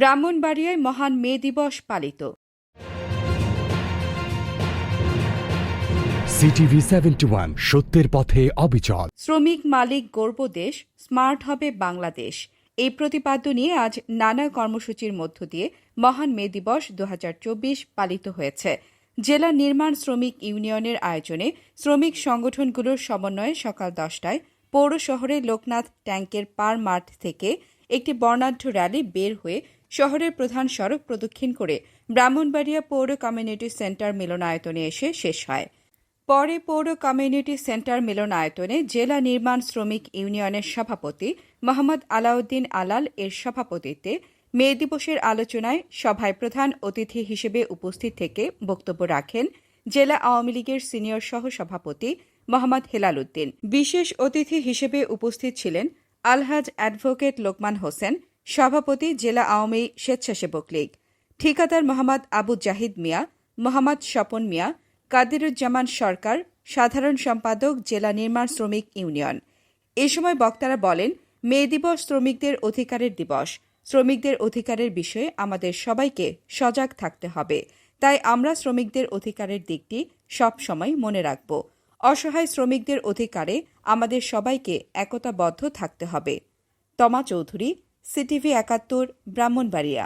ব্রাহ্মণবাড়িয়ায় মহান মে দিবস পালিত। সিটিভি সেভেন্টি ওয়ান সত্যের পথে অবিচল। শ্রমিক মালিক গর্ব দেশ স্মার্ট হবে বাংলাদেশ। এই প্রতিপাদ্য নিয়ে আজ নানা কর্মসূচির মধ্য দিয়ে মহান মে দিবস দু হাজার চব্বিশ পালিত হয়েছে। জেলা নির্মাণ শ্রমিক ইউনিয়নের আয়োজনে শ্রমিক সংগঠনগুলোর সমন্বয়ে সকাল দশটায় পৌর শহরে লোকনাথ ট্যাঙ্কের পার মাঠ থেকে একটি বর্ণাঢ্য র্যালি বের হয়ে শহরের প্রধান সড়ক প্রদক্ষিণ করে ব্রাহ্মণবাড়িয়া পৌর কমিউনিটি সেন্টার মিলনায়তনে এসে শেষ হয়। পরে পৌর কমিউনিটি সেন্টার মিলনায়তনে জেলা নির্মাণ শ্রমিক ইউনিয়নের সভাপতি মোহাম্মদ আলাউদ্দিন আলাল এর সভাপতিত্বে মে দিবসের আলোচনায় সভায় প্রধান অতিথি হিসেবে উপস্থিত থেকে বক্তব্য রাখেন জেলা আওয়ামী লীগের সিনিয়র সহ সভাপতি মোহাম্মদ হেলাল উদ্দিন। বিশেষ অতিথি হিসেবে উপস্থিত ছিলেন আলহাজ অ্যাডভোকেট লোকমান হোসেন সভাপতি জেলা আওয়ামী স্বেচ্ছাসেবক লীগ। ঠিকাদার মোহাম্মদ আবু জাহিদ মিয়া, মোহাম্মদ স্বপন মিয়া, কাদিরুজ্জামান সরকার, সাধারণ সম্পাদক জেলা নির্মাণ শ্রমিক ইউনিয়ন। এ সময় বক্তারা বলেন, মে দিবস শ্রমিকদের অধিকারের দিবস। শ্রমিকদের অধিকারের বিষয়ে আমাদের সবাইকে সজাগ থাকতে হবে। তাই আমরা শ্রমিকদের অধিকারের দিকটি সব সময় মনে রাখব। অসহায় শ্রমিকদের অধিকারে আমাদের সবাইকে একতাবদ্ধ থাকতে হবে। তমা চৌধুরী সিটিভি একাত্তর ব্রাহ্মণবাড়িয়া।